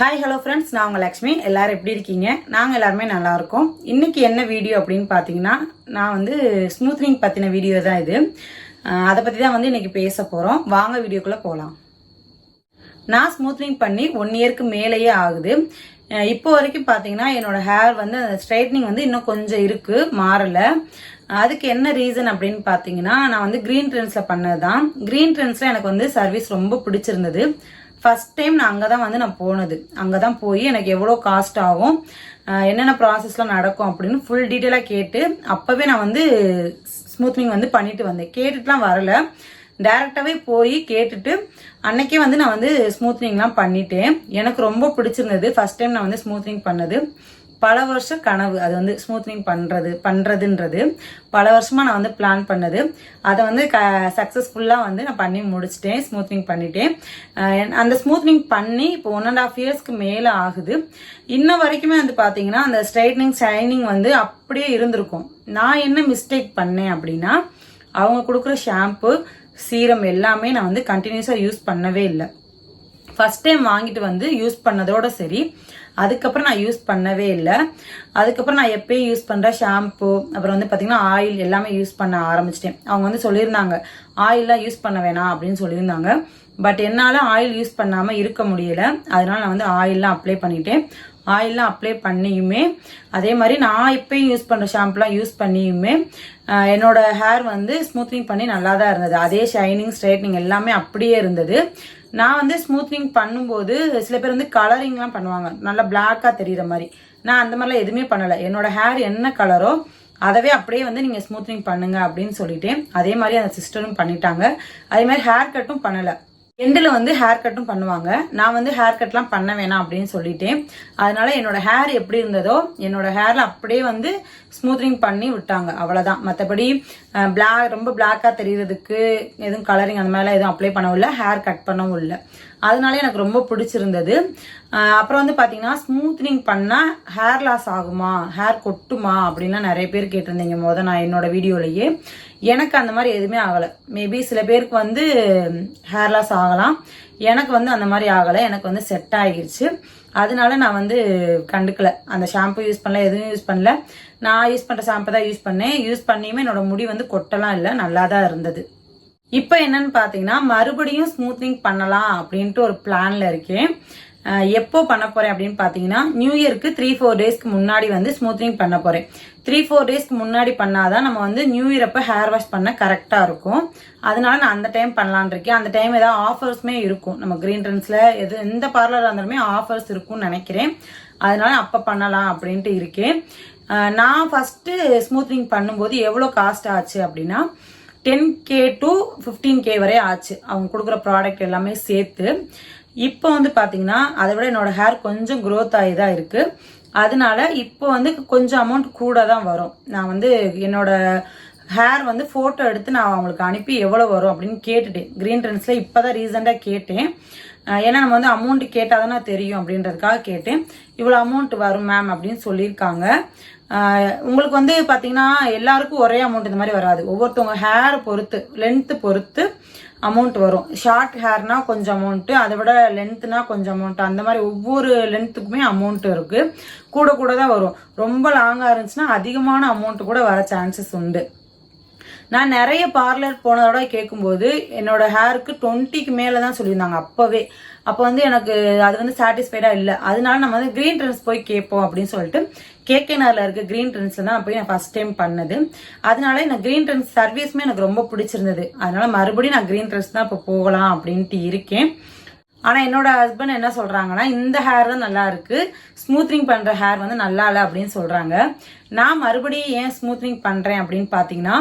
Hi hello friends நான் உங்கள் லக்ஷ்மி. எல்லோரும் எப்படி இருக்கீங்க? நாங்கள் எல்லாருமே நல்லாயிருக்கோம் இன்றைக்கி இன்னைக்கு என்ன வீடியோ அப்படின்னு பார்த்தீங்கன்னா நான் வந்து ஸ்மூத்னிங் பற்றின வீடியோ தான் இது. அதை பற்றி தான் வந்து இன்றைக்கி பேச போகிறோம் வாங்க வீடியோக்குள்ளே போகலாம் நான் ஸ்மூத்னிங் பண்ணி ஒன் இயர்க்கு மேலேயே ஆகுது. இப்போ வரைக்கும் பார்த்தீங்கன்னா என்னோட ஹேர் வந்து அந்த ஸ்ட்ரைட்னிங் வந்து இன்னும் கொஞ்சம் இருக்குது மாறலை. அதுக்கு என்ன ரீசன் அப்படின்னு பார்த்தீங்கன்னா நான் வந்து க்ரீன் ட்ரெண்ட்ஸில் பண்ணது தான் க்ரீன் ட்ரெண்ட்ஸில் எனக்கு வந்து சர்வீஸ் ரொம்ப பிடிச்சிருந்தது. ஃபஸ்ட் டைம் நான் அங்கே தான் வந்து நான் போனது. அங்கே தான் போய் எனக்கு எவ்வளோ காஸ்ட் ஆகும் என்னென்ன ப்ராசஸ்லாம் நடக்கும் அப்படின்னு ஃபுல் டீட்டெயிலாக கேட்டு அப்போவே நான் வந்து ஸ்மூத்னிங் வந்து பண்ணிட்டு வந்தேன். கேட்டுட்டுலாம் வரல. டேரெக்டாகவே போய் கேட்டுட்டு அன்னைக்கே வந்து நான் வந்து ஸ்மூத்னிங்லாம் பண்ணிட்டேன். எனக்கு ரொம்ப பிடிச்சிருந்தது. ஃபஸ்ட் டைம் நான் வந்து ஸ்மூத்னிங் பண்ணது. பல வருஷம் கனவு அது வந்து ஸ்மூத்னிங் பண்ணுறது பண்ணுறதுன்றது பல வருஷமாக நான் வந்து பிளான் பண்ணது. அதை வந்து க சக்ஸஸ்ஃபுல்லாக வந்து நான் பண்ணி முடிச்சிட்டேன் ஸ்மூத்னிங் பண்ணிட்டேன். அந்த ஸ்மூத்னிங் பண்ணி இப்போ ஒன் அண்ட் ஆஃப் இயர்ஸ்க்கு மேலே ஆகுது. இன்ன வரைக்குமே வந்து பார்த்தீங்கன்னா அந்த ஸ்ட்ரைட்னிங் ஷைனிங் வந்து அப்படியே இருந்திருக்கும். நான் என்ன மிஸ்டேக் பண்ணேன் அப்படின்னா அவங்க கொடுக்குற ஷாம்பு சீரம் எல்லாமே நான் வந்து கண்டினியூஸாக யூஸ் பண்ணவே இல்லை. ஃபர்ஸ்ட் டைம் வாங்கிட்டு வந்து யூஸ் பண்ணதோட சரி. அதுக்கப்புறம் நான் யூஸ் பண்ணவே இல்லை. அதுக்கப்புறம் நான் எப்பயும் யூஸ் பண்ணுற ஷாம்பு அப்புறம் வந்து பார்த்திங்கன்னா ஆயில் எல்லாமே யூஸ் பண்ண ஆரம்பிச்சிட்டேன். அவங்க வந்து சொல்லியிருந்தாங்க ஆயிலெலாம் யூஸ் பண்ண வேணாம் அப்படின்னு சொல்லியிருந்தாங்க. பட் என்னால் ஆயில் யூஸ் பண்ணாமல் இருக்க முடியல. அதனால நான் வந்து ஆயிலெலாம் அப்ளை பண்ணிட்டேன். ஆயிலெலாம் அப்ளை பண்ணியுமே அதே மாதிரி நான் இப்பயும் யூஸ் பண்ணுற ஷாம்புலாம் யூஸ் பண்ணியுமே என்னோட ஹேர் வந்து ஸ்மூத்னிங் பண்ணி நல்லா தான் இருந்தது. அதே ஷைனிங் ஸ்ட்ரைட்னிங் எல்லாமே அப்படியே இருந்தது. நான் வந்து ஸ்மூத்னிங் பண்ணும்போது சில பேர் வந்து கலரிங்லாம் பண்ணுவாங்க. நல்லா பிளாக்காக தெரியுற மாதிரி. நான் அந்த மாதிரிலாம் எதுவுமே பண்ணலை. என்னோட ஹேர் என்ன கலரோ அதவே அப்படியே வந்து நீங்கள் ஸ்மூத்னிங் பண்ணுங்க அப்படின்னு சொல்லிட்டேன் அதே மாதிரி அந்த சிஸ்டரும் பண்ணிட்டாங்க. அதே மாதிரி ஹேர் கட்டும் பண்ணலை. எண்டில் வந்து ஹேர் கட்டும் பண்ணுவாங்க. நான் வந்து ஹேர் கட்லாம் பண்ண வேணாம் அப்படின்னு சொல்லிட்டேன். அதனால என்னோட ஹேர் எப்படி இருந்ததோ என்னோட ஹேரில் அப்படியே வந்து ஸ்மூத்னிங் பண்ணி விட்டாங்க. அவ்வளோதான் மற்றபடி பிளாக் ரொம்ப பிளாக்காக தெரியறதுக்கு எதுவும் கலரிங் அந்த மாதிரிலாம் எதுவும் அப்ளை பண்ணவும் இல்லை. ஹேர் கட் பண்ணவும் இல்லை. அதனால எனக்கு ரொம்ப பிடிச்சிருந்தது. அப்புறம் வந்து பார்த்தீங்கன்னா ஸ்மூத்னிங் பண்ணால் ஹேர் லாஸ் ஆகுமா? ஹேர் கொட்டுமா? அப்படின்லாம் நிறைய பேர் கேட்டிருந்தீங்க மொதல் நான் என்னோட வீடியோலையே. எனக்கு அந்த மாதிரி எதுவுமே ஆகலை. மேபி சில பேருக்கு வந்து ஹேர் லாஸ் ஆகலாம். எனக்கு வந்து அந்த மாதிரி ஆகலை. எனக்கு வந்து செட் ஆகிருச்சு. அதனால நான் வந்து கண்டுக்கல. அந்த ஷாம்பு யூஸ் பண்ணல எதுவும் யூஸ் பண்ணல. நான் யூஸ் பண்ணுற ஷாம்பு தான் யூஸ் பண்ணேன். யூஸ் பண்ணியுமே என்னோட முடி வந்து கொட்டலாம் இல்லை. நல்லா தான் இருந்தது. இப்போ என்னன்னு பார்த்தீங்கன்னா மறுபடியும் ஸ்மூத்னிங் பண்ணலாம் அப்படின்ட்டு ஒரு பிளான்ல இருக்கேன். எப்போ பண்ண போறேன் அப்படின்னு பார்த்தீங்கன்னா நியூ இயர்க்கு த்ரீ ஃபோர் டேஸ்க்கு முன்னாடி வந்து ஸ்மூத்னிங் பண்ண போறேன். த்ரீ ஃபோர் டேஸ்க்கு முன்னாடி பண்ணாதான் நம்ம வந்து நியூ இயர் அப்போ ஹேர் வாஷ் பண்ண கரெக்டாக இருக்கும். அதனால நான் அந்த டைம் பண்ணலான் இருக்கேன். அந்த டைம் ஏதாவது ஆஃபர்ஸ்மே இருக்கும். நம்ம கிரீன் ட்ரெண்ட்ஸில் எது எந்த பார்லராக இருந்தாலுமே ஆஃபர்ஸ் இருக்கும்னு நினைக்கிறேன். அதனால அப்போ பண்ணலாம் அப்படின்ட்டு இருக்கேன். நான் ஃபர்ஸ்ட் ஸ்மூத்னிங் பண்ணும்போது எவ்வளோ காஸ்ட் ஆச்சு அப்படின்னா ten K to fifteen K வரை ஆச்சு. அவங்க கொடுக்குற ப்ராடக்ட் எல்லாமே சேர்த்து. இப்போ வந்து பார்த்தீங்கன்னா அதை விட என்னோட ஹேர் கொஞ்சம் க்ரோத் ஆகி தான் இருக்குது அதனால இப்போ வந்து கொஞ்சம் அமௌண்ட் கூட தான் வரும். நான் வந்து என்னோட ஹேர் வந்து ஃபோட்டோ எடுத்து நான் அவங்களுக்கு அனுப்பி எவ்வளோ வரும் அப்படின்னு கேட்டுட்டேன். க்ரீன் ட்ரெண்ட்ஸில் இப்போ தான் ரீசெண்டாக கேட்டேன். ஏன்னா நம்ம வந்து அமௌண்ட் கேட்டால் தானே தெரியும் அப்படின்றதுக்காக கேட்டேன். இவ்வளோ அமௌண்ட் வரும் மேம் அப்படின்னு சொல்லியிருக்காங்க. உங்களுக்கு வந்து பார்த்தீங்கன்னா எல்லாருக்கும் ஒரே அமௌண்ட் இந்த மாதிரி வராது. ஒவ்வொருத்தவங்க ஹேர் பொறுத்து லென்த்து பொறுத்து அமௌண்ட் வரும். ஷார்ட் ஹேர்னா கொஞ்சம் அமௌண்ட்டு அதை விட லென்த்துனா கொஞ்சம் அமௌண்ட் அந்த மாதிரி ஒவ்வொரு லென்த்துக்குமே அமௌண்ட் இருக்குது கூட கூட தான் வரும். ரொம்ப லாங்காக இருந்துச்சுன்னா அதிகமான அமௌண்ட் கூட வர சான்சஸ் உண்டு. நான் நிறைய பார்லர் போனதோட கேட்கும்போது என்னோட ஹேருக்கு டுவெண்ட்டிக்கு மேலே தான் சொல்லியிருந்தாங்க அப்போவே. அப்போ வந்து எனக்கு அது வந்து சாட்டிஸ்ஃபைடாக இல்லை. அதனால நம்ம வந்து க்ரீன் ட்ரெண்ட்ஸ் போய் கேட்போம் அப்படின்னு சொல்லிட்டு கேகேனரில் இருக்க க்ரீன் ட்ரெண்ட்ஸில் தான் போய் நான் ஃபர்ஸ்ட் டைம் பண்ணது. அதனால எனக்கு க்ரீன் ட்ரெண்ட்ஸ் சர்வீஸுமே எனக்கு ரொம்ப பிடிச்சிருந்தது. அதனால மறுபடியும் நான் க்ரீன் ட்ரெண்ட்ஸ் தான் இப்போ போகலாம் அப்படின்ட்டு இருக்கேன். ஆனால் என்னோட ஹஸ்பண்ட் என்ன சொல்கிறாங்கன்னா இந்த ஹேர் தான் நல்லா இருக்குது ஸ்மூத்னிங் பண்ணுற ஹேர் வந்து நல்லா இல்லை அப்படின்னு சொல்கிறாங்க நான் மறுபடியும் ஏன் ஸ்மூத்னிங் பண்ணுறேன் அப்படின்னு பார்த்தீங்கன்னா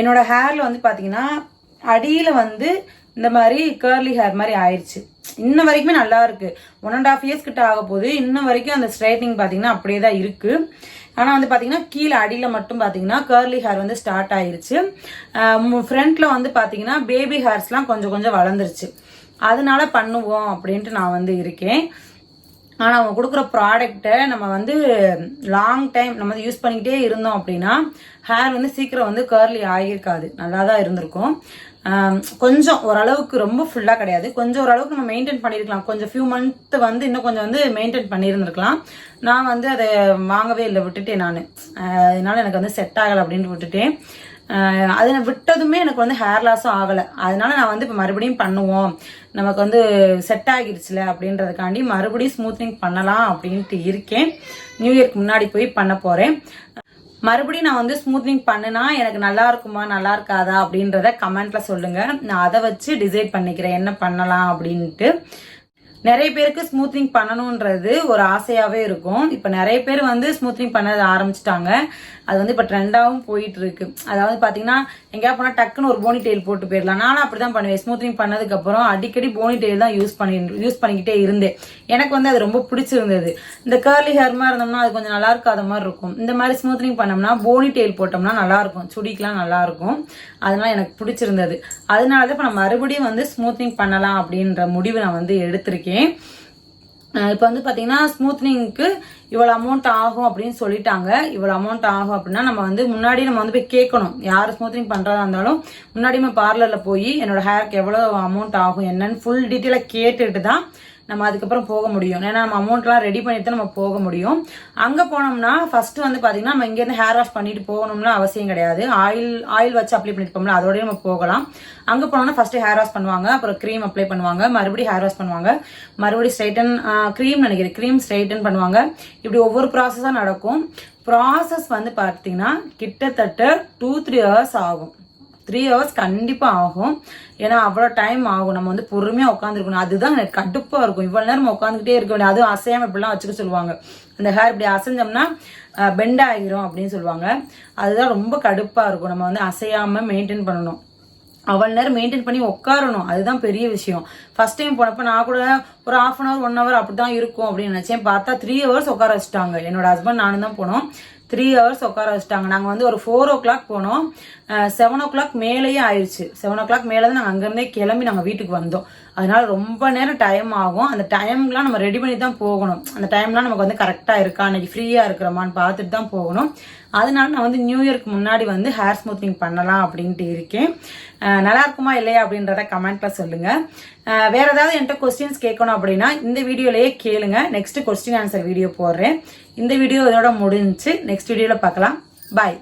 என்னோட ஹேரில் வந்து பார்த்தீங்கன்னா அடியில் வந்து இந்த மாதிரி கேர்லி ஹேர் மாதிரி ஆயிடுச்சு இன்ன வரைக்குமே நல்லா இருக்கு. ஒன் அண்ட் ஆஃப் இயர்ஸ் கிட்ட ஆக போது இன்ன வரைக்கும் அந்த ஸ்ட்ரைட்னிங் பார்த்தீங்கன்னா அப்படியே தான் இருக்கு. ஆனால் வந்து பார்த்தீங்கன்னா கீழே அடியில் மட்டும் பார்த்தீங்கன்னா கேர்லி ஹேர் வந்து ஸ்டார்ட் ஆயிருச்சு. ஃப்ரண்ட்ல வந்து பார்த்தீங்கன்னா பேபி ஹேர்ஸ்லாம் கொஞ்சம் கொஞ்சம் வளர்ந்துருச்சு. அதனால பண்ணுவோம் அப்படின்ட்டு நான் வந்து இருக்கேன். ஆனால் அவங்க கொடுக்குற ப்ராடக்ட்டை நம்ம வந்து லாங் டைம் நம்ம வந்து யூஸ் பண்ணிக்கிட்டே இருந்தோம் அப்படின்னா ஹேர் வந்து சீக்கிரம் வந்து கேர்லி ஆகியிருக்காது. நல்லா தான் இருந்திருக்கும். கொஞ்சம் ஓரளவுக்கு ரொம்ப ஃபுல்லாக கிடையாது. கொஞ்சம் ஓரளவுக்கு நம்ம மெயின்டைன் பண்ணியிருக்கலாம் கொஞ்சம் ஃபியூ மந்த் வந்து இன்னும் கொஞ்சம் வந்து மெயின்டைன் பண்ணியிருந்துருக்கலாம் நான் வந்து அதை வாங்கவே இல்லை விட்டுட்டேன் நான். அதனால எனக்கு வந்து செட் ஆகலை அப்படின்ட்டு விட்டுட்டேன். அதை நான் விட்டதுமே எனக்கு வந்து ஹேர் லாஸும் ஆகலை. அதனால நான் வந்து இப்போ மறுபடியும் பண்ணுவோம். நமக்கு வந்து செட் ஆகிடுச்சுல அப்படின்றதுக்காண்டி மறுபடியும் ஸ்மூத்னிங் பண்ணலாம் அப்படின்ட்டு இருக்கேன். நியூ இயர்க்கு முன்னாடி போய் பண்ண போகிறேன் மறுபடியும் நான் வந்து ஸ்மூத்னிங் பண்ணுனா எனக்கு நல்லா இருக்குமா நல்லா இருக்காதா அப்படின்றத கமெண்ட்ல சொல்லுங்க. நான் அதை வச்சு டிசைட் பண்ணிக்கிறேன் என்ன பண்ணலாம் அப்படின்ட்டு. நிறைய பேருக்கு ஸ்மூத்னிங் பண்ணணுன்றது ஒரு ஆசையாவே இருக்கும். இப்போ நிறைய பேர் வந்து ஸ்மூத்னிங் பண்ண ஆரம்பிச்சிட்டாங்க. அது வந்து இப்போ ட்ரெண்டாகவும் போயிட்டு இருக்கு அதாவது பார்த்தீங்கன்னா எங்கேயா போனால் டக்குன்னு ஒரு போனி டெயில் போட்டு போயிடலாம். நானும் அப்படி தான் பண்ணுவேன். ஸ்மூத்னிங் பண்ணதுக்கப்புறம் அடிக்கடி போனி டெயில் தான் யூஸ் பண்ணி யூஸ் பண்ணிக்கிட்டே இருந்தேன். எனக்கு வந்து அது ரொம்ப பிடிச்சிருந்தது. இந்த கேர்லி ஹேர்மா இருந்தோம்னா அது கொஞ்சம் நல்லா இருக்காத மாதிரி இருக்கும். இந்த மாதிரி ஸ்மூத்னிங் பண்ணோம்னா போனி டெயில் போட்டோம்னா நல்லா இருக்கும். சுடிக்கெலாம் நல்லா இருக்கும். அதனால எனக்கு பிடிச்சிருந்தது. அதனால தான் இப்போ நான் மறுபடியும் வந்து ஸ்மூத்னிங் பண்ணலாம் அப்படின்ற முடிவு நான் வந்து எடுத்திருக்கேன். இப்போ வந்து பார்த்தீங்கன்னா ஸ்மூத்னிங்க்கு இவ்வளோ அமௌண்ட் ஆகும் அப்படின்னு சொல்லிட்டாங்க. இவ்வளோ அமௌண்ட் ஆகும் அப்படின்னா நம்ம வந்து முன்னாடி நம்ம வந்து போய் கேட்கணும். யார் ஸ்மூத்னிங் பண்ணுறதா இருந்தாலும் முன்னாடி நம்ம பார்லரில் போய் என்னோட ஹேருக்கு எவ்வளோ அமௌண்ட் ஆகும் என்னன்னு ஃபுல் டீட்டெயிலாக கேட்டுட்டு தான் நம்ம அதுக்கப்புறம் போக முடியும். ஏன்னா நம்ம அமௌண்ட்லாம் ரெடி பண்ணிட்டு தான் நம்ம போக முடியும். அங்கே போனோம்னா ஃபர்ஸ்ட் வந்து பார்த்தீங்கன்னா நம்ம இங்கேருந்து ஹேர் வாஷ் பண்ணிட்டு போகணும்னு அவசியம் கிடையாது. ஆயில் ஆயில் வச்சு அப்ளை பண்ணிட்டு போகல அதோடய நம்ம போகலாம். அங்கே போனோம்னா ஃபர்ஸ்ட் ஹேர் வாஷ் பண்ணுவாங்க அப்புறம் க்ரீம் அப்ளை பண்ணுவாங்க மறுபடியும் ஹேர் வாஷ் பண்ணுவாங்க. மறுபடியும் ஸ்ட்ரைட்டன் க்ரீம் நினைக்கிறேன். க்ரீம் ஸ்ட்ரைட்டன் பண்ணுவாங்க. இப்படி ஒவ்வொரு ப்ராசஸாக நடக்கும். ப்ராசஸ் வந்து பார்த்தீங்கன்னா கிட்டத்தட்ட டூ த்ரீ ஹவர்ஸ் ஆகும். த்ரீ ஹவர்ஸ் கண்டிப்பாக ஆகும். ஏன்னா அவ்வளோ டைம் ஆகும். நம்ம வந்து பொறுமையாக உட்காந்துருக்கணும் அதுதான் எனக்கு கடுப்பாக இருக்கும். இவ்வளோ நேரம் உட்காந்துக்கிட்டே இருக்க வேண்டிய அதுவும் அசையாமல் இப்படிலாம் வச்சுக்க சொல்லுவாங்க. அந்த ஹேர் இப்படி அசைஞ்சோம்னா பெண்ட் ஆகிரும் அப்படின்னு சொல்லுவாங்க. அதுதான் ரொம்ப கடுப்பாக இருக்கும். நம்ம வந்து அசையாமல் மெயின்டைன் பண்ணணும். அவ்வளோ நேரம் மெயின்டைன் பண்ணி உட்காரணும். அதுதான் பெரிய விஷயம். ஃபர்ஸ்ட் டைம் போனப்போ நான் கூட ஒரு half an hour one hour அப்படி தான் இருக்கும் அப்படின்னு நினச்சேன். பார்த்தா த்ரீ ஹவர்ஸ் உட்கார வச்சுட்டாங்க. என்னோட ஹஸ்பண்ட் நானும் தான் போனோம். த்ரீ ஹவர்ஸ் உட்கார வச்சுட்டாங்க. நாங்கள் வந்து ஒரு ஃபோர் ஓ கிளாக் போனோம். செவன் ஓ கிளாக் மேலேயே ஆயிடுச்சு செவன் ஓ கிளாக் மேலே தான் நாங்கள் அங்கேருந்தே கிளம்பி நாங்கள் வீட்டுக்கு வந்தோம். அதனால ரொம்ப நேரம் டைம் ஆகும். அந்த டைம்லாம் நம்ம ரெடி பண்ணி தான் போகணும். அந்த டைம்லாம் நமக்கு வந்து கரெக்டாக இருக்கா? அன்னைக்கு ஃப்ரீயாக இருக்கிறோமான்னு பார்த்துட்டு தான் போகணும். அதனால நான் வந்து நியூ இயர்க்கு முன்னாடி வந்து ஹேர் ஸ்மூத்திங் பண்ணலாம் அப்படின்ட்டு இருக்கேன். நல்லா இருக்குமா இல்லையா அப்படின்றத கமெண்ட்ல சொல்லுங்க. வேற ஏதாவது என்கிட்ட கொஸ்டின்ஸ் கேட்கணும் அப்படின்னா இந்த வீடியோலயே கேளுங்க. நெக்ஸ்ட் கொஸ்டின் ஆன்சர் வீடியோ போடுறேன். இந்த வீடியோ இதோட முடிஞ்சுச்சு. நெக்ஸ்ட் வீடியோல பார்க்கலாம். பாய்